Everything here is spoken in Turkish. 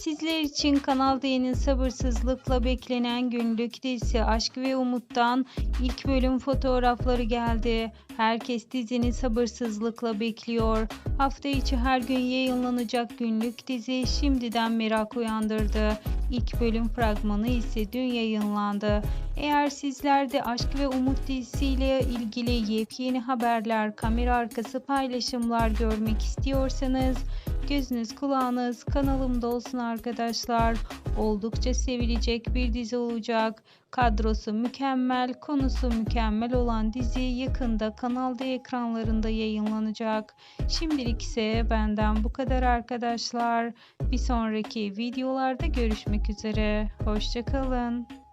Sizler için Kanal D'nin sabırsızlıkla beklenen günlük dizisi Aşk ve Umut'tan ilk bölüm fotoğrafları geldi. Herkes dizini sabırsızlıkla bekliyor. Hafta içi her gün yayınlanacak günlük dizi şimdiden merak uyandırdı. İlk bölüm fragmanı ise dün yayınlandı. Eğer sizler de Aşk ve Umut dizisiyle ilgili yepyeni haberler, kamera arkası paylaşımlar görmek istiyorsanız gözünüz kulağınız kanalımda olsun arkadaşlar. Oldukça sevilecek bir dizi olacak. Kadrosu mükemmel, konusu mükemmel olan dizi yakında Kanal D ekranlarında yayınlanacak. Şimdilik ise benden bu kadar arkadaşlar. Bir sonraki videolarda görüşmek üzere. Hoşçakalın.